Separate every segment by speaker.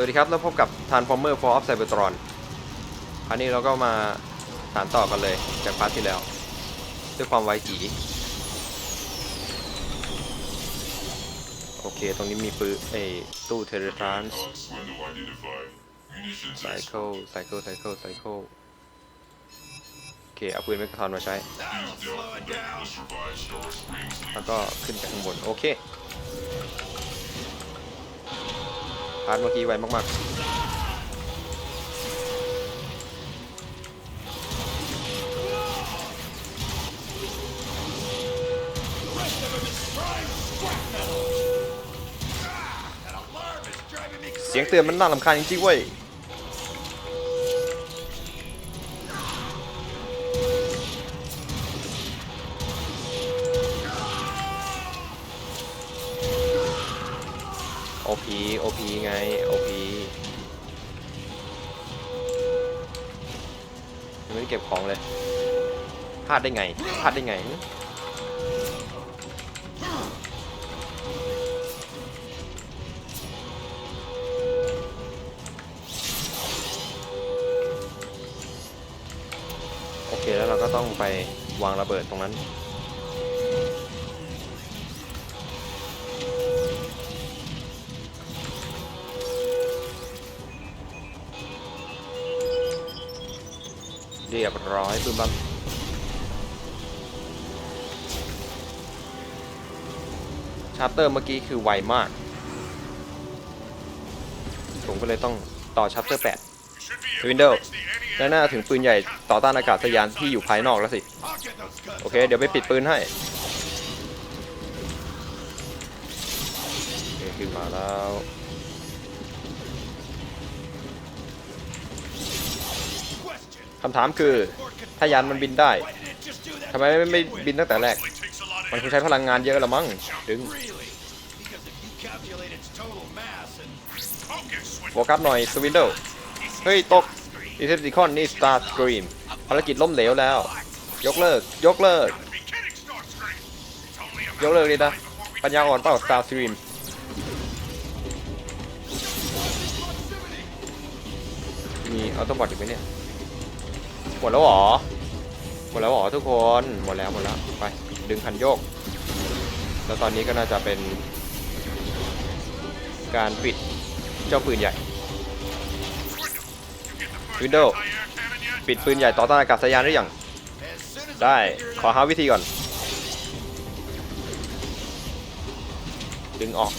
Speaker 1: วัสดีครับ แล้วพบกับ Transformer for of Cybertron คราวนี้เราก็มาสานต่อกันเลย จากพาร์ทที่แล้ว ด้วยความไวจีโอเค ตรงนี้มีปืนเอยตู้เทเลทรานส์ไซเคิลไซเคิลไซเคิลไซเคิลโอเค เอาปืนเมกะทอนมาใช้ แล้วก็ขึ้นไปข้างบน โอเคาร์ทเมื่อกี้ไวมากๆ เสียงเตือนมันน่าลำคาญจริงๆเว้ย โอพีโอพีไงโอพียังไม่ได้เก็บของเลยพลาดได้ไงพลาดได้ไงโอเคแล้วเราก็ต้องไปวางระเบิดตรงนั้น ร้อยปื้มบัมชาร์เตอร์เมื่อกี้คือไวมาก ผมก็เลยต้องต่อชาร์เตอร์8 Windows และน่าถึงปืนใหญ่ต่อต้านอากาศยานที่อยู่ภายนอกแล้วสิ โอเค เดี๋ยวไปปิดปืนให้โอเคขึ้นมาแล้ว คำถามคือ ถ้ายานมันบินได้ทำไมไม่ไม่บินตั้งแต่แรก มันคงใช้พลังงานเยอะละมั้งดึงโฟกัสหน่อยสวินเดลเฮ้ย ตกอีเทปซิคอนนี่สตาร์สกรีมภารกิจล้มเหลวแล้ว ยกเลิก ยกเลิก ยกเลิกเลยนะ ปัญญาอ่อนเปล่าสตาร์สกรีมมีออโต้บอทอีกไหมเนี่ย หมดแล้วเหรอ หมดแล้วเหรอทุกคน หมดแล้วหมดแล้ว ไป ดึงคันโยก แล้วตอนนี้ก็น่าจะเป็น การปิดเจ้าปืนใหญ่ Windows ปิดปืนใหญ่ต่อต้านอากาศยานหรือยัง ได้ ขอหาวิธีก่อน ดึงออก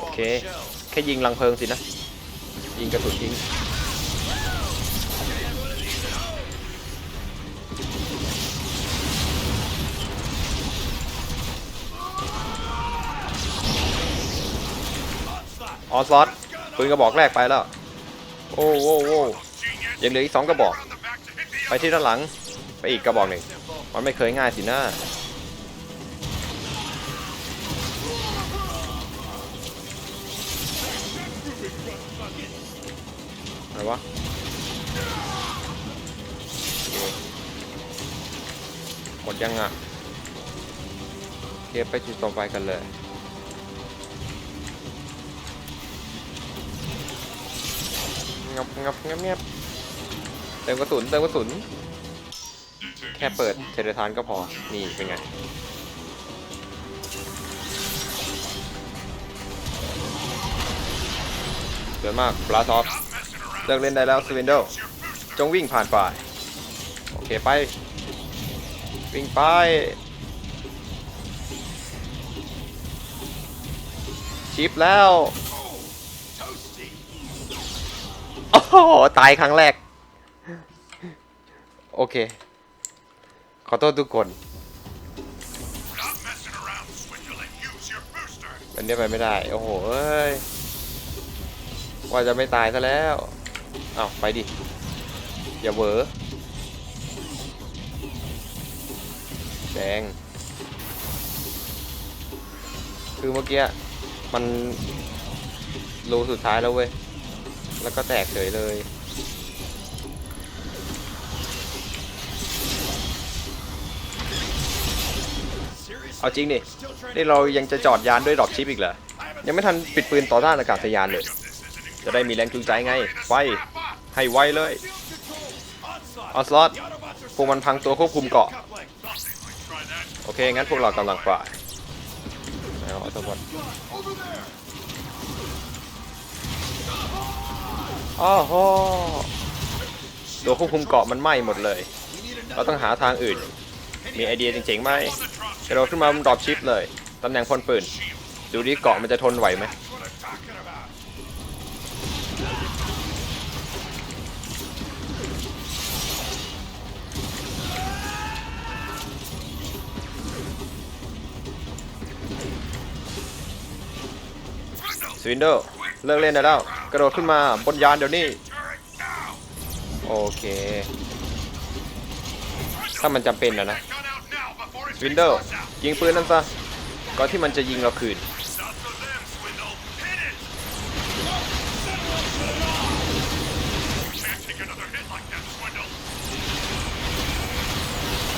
Speaker 1: โอเค แค่ยิงลังเพลิงสินะ ยิงกระสุนทิ้ง ออสลอตปืนกระบอกแรกไปแล้ว โอ้โว้โว้ยังเหลืออีกสองกระบอก ไปที่ด้านหลัง ไปอีกกระบอกหนึ่ง มันไม่เคยง่ายสินะอะไรวะหมดยังอะเคไปจุดต่อไปกันเลย งับงับงับงับเติมกระสุนเติมกระสุน แค่เปิดเทเลทานก็พอ นี่เป็นไง เดินมากบลาซอฟเลิกเล่นได้แล้วสวินเดจงวิ่งผ่านไปโอเคไป วิ่งไปชิปแล้ว ตายครั้งแรก โอเค ขอโทษทุกคน อันนี้ไปไม่ได้ โอ้โหเอ้ย ว่าจะไม่ตายซะแล้วอ้าวไปดิ อย่าเวอแดง คือเมื่อกี้ มันรูสุดท้ายแล้วเว้ย แล้วก็แตกเฉยเลย เอาจริงดินี่เรายังจะจอดยานด้วยดรอปชิปอีกเหรอ ยังไม่ทันปิดปืนต่อต้านอากาศยานเลย จะได้มีแรงจูงใจไงไฟให้ไวเลยออสลอตพวกมันพังตัวควบคุมเกาะ โอเค งั้นพวกเรากำลังฝ่ายเอาออโต อ้โหตัวควบคุมเกาะมันไหม้หมดเลย เราต้องหาทางอื่น มีไอเดียจริงๆไหมกระโดดขึ้นมาบนดรอปชิปเลยตำแหน่งพ่นปืน ดูดิเกาะมันจะทนไหวไหมสวินโดเลิกเล่นได้แล้ว กระโดดขึ้นมาบนยานเดี๋ยวนี้ โอเค ถ้ามันจำเป็นนะนะวินโดอร์ยิงปืนนั่นซะ ก่อนที่มันจะยิงเราคืน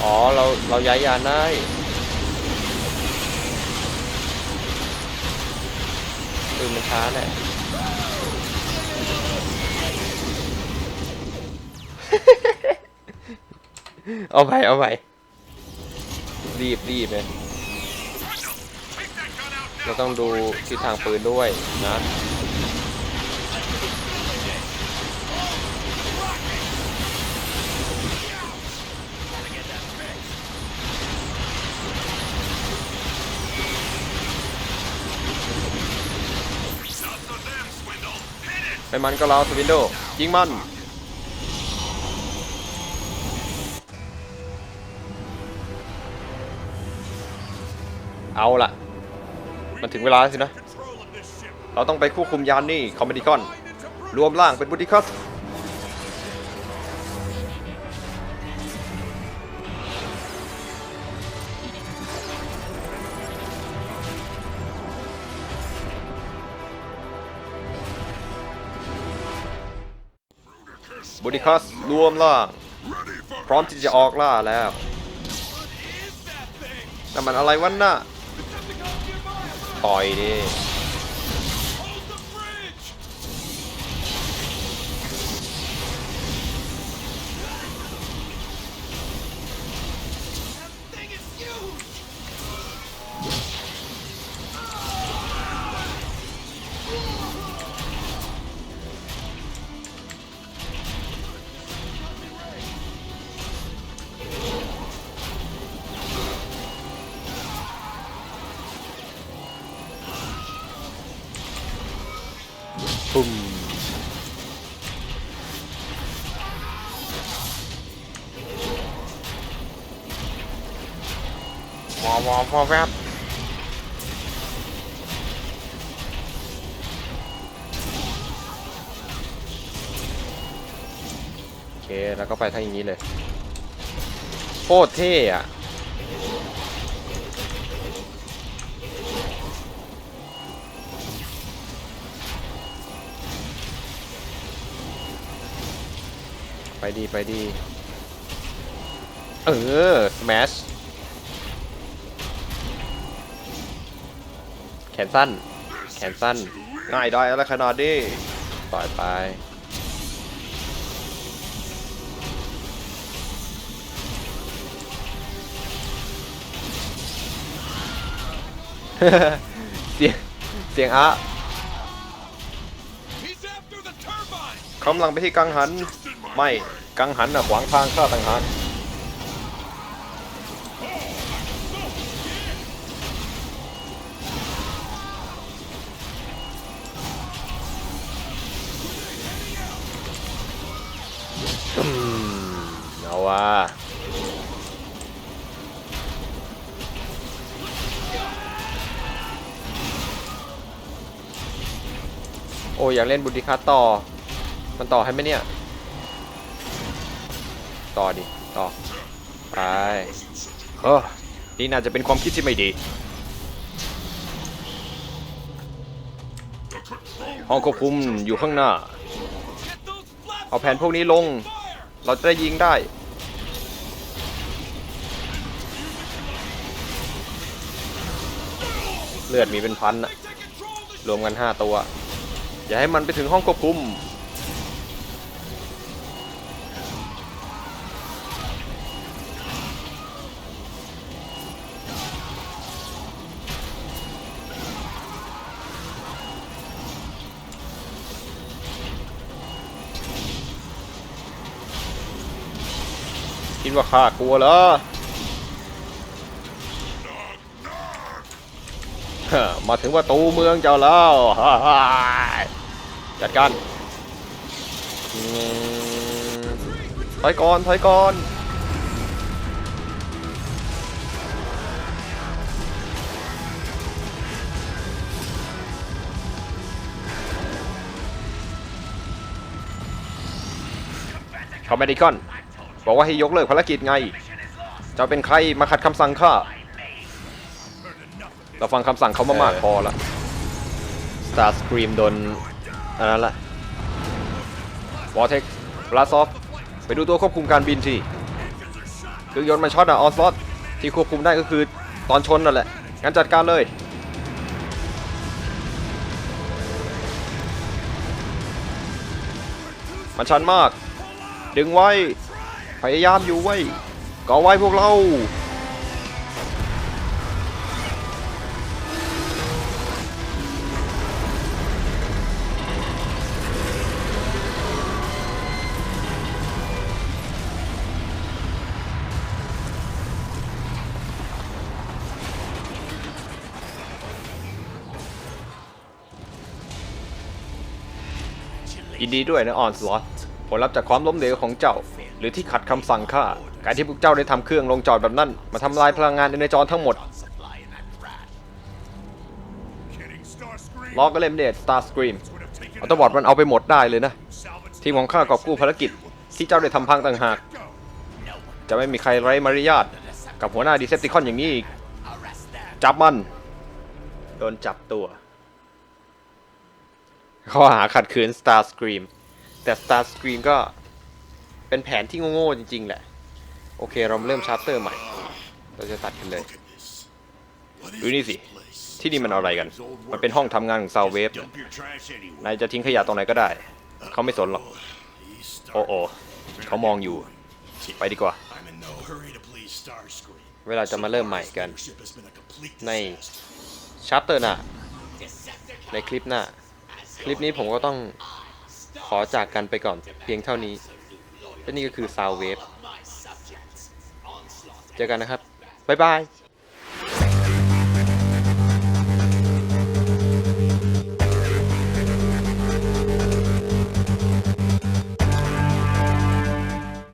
Speaker 1: อ๋อ เรา เราย้ายยานได้ปืนมันช้าแหละ เอาไปเอาไปรีบรีบเลยเราต้องดูทิศทางปืนด้วยนะไม่มันก็เราสวินโดยิงมัน เอาล่ะมันถึงเวลาแล้วสินะ เราต้องไปควบคุมยานนี่คอมเมดิคอน รวมร่างเป็นบุติคัสบุติคัสรวมร่างพร้อมที่จะออกล่าแล้วแต่นมันอะไรวะน่ะ ต่อยดิ อวอวอแวบโอเค แล้วก็ไปทางอย่างนี้เลยโคตรเท่อะไปดี ไปดี เออ smash แขนสั้น แขนสั้นง่ายได้อะไรขนาดนี้ต่อยไป เสียงเสียงอะ
Speaker 2: He's after the turbine!
Speaker 1: กำลังไปที่กังหัน ไม่ กังหันน่ะขวางทางข้าต่างหาก โอ้อยากเล่นบุติคัสต่อ มันต่อให้ไหมเนี่ย ต่อดิ ต่อ ไปเออนี่น่าจะเป็นความคิดที่ไม่ดีห้องควบคุมอยู่ข้างหน้า เอาแผ่นพวกนี้ลง เราจะได้ยิงได้ เลือดมีเป็นพันอะรวมกัน 5 ตัว อย่าให้มันไปถึงห้องควบคุม คิดว่าข้ากลัวเหรอมาถึงประตูเมืองเจ้าแล้ว จัดการอืมถอยก่อนถอยก่อนเขาไม่ได้ก่อน บอกว่าให้ยกเลิกภารกิจไงเจ้าเป็นใครมาขัดคำสั่งข้า เราฟังคำสั่งเขามามากพอละ Star Scream โดน อันนั้นละ Vortex Blast Off ไปดูตัวควบคุมการบินทีเครื่องยนต์มันช็อตอะออสลอตที่ควบคุมได้ก็คือตอนชนนั่นแหละงั้นจัดการเลยมันชันมาก ดึงไว้ พยายามอยู่ไว้ก่อไว้พวกเรา ยินดีด้วยนะออนสล็อตผลลัพธ์จากความล้มเหลวของเจ้า หรือที่ขัดคำสั่งข้าการที่พวกเจ้าได้ทำเครื่องลงจอดแบบนั้น มาทำลายพลังงานในจอทั้งหมดล้อก็เล่มเดด Star Scream ออโตบอทมันเอาไปหมดได้เลยนะ ทีมของข้ากอบกู้ภารกิจ ที่เจ้าได้ทำพังต่างหาก จะไม่มีใครไร้มารยาทกับหัวหน้าดีเซปติคอนอย่างนี้อีก จับมัน โดนจับตัว ข้อหาขัดขืน Star Scream แต่ Star Scream ก็เป็นแผนที่โง่ๆจริง ๆ แหละ โอเค เราเริ่มชาร์เตอร์ใหม่ เราจะตัดกันเลยดูนี่สิ ที่นี่มันอะไรกัน มันเป็นห้องทำงานของซาวเวฟนายจะทิ้งขยะตรงไหนก็ได้ เขาไม่สนหรอก โอ้โอเขามองอยู่ ไปดีกว่า เวลาจะมาเริ่มใหม่กัน ในชาร์เตอร์หน้า ในคลิปหน้า คลิปนี้ผมก็ต้องขอจากกันไปก่อนเพียงเท่านี้ และนี่ก็คือซาวเวฟเจอกันนะครับ บ๊ายบาย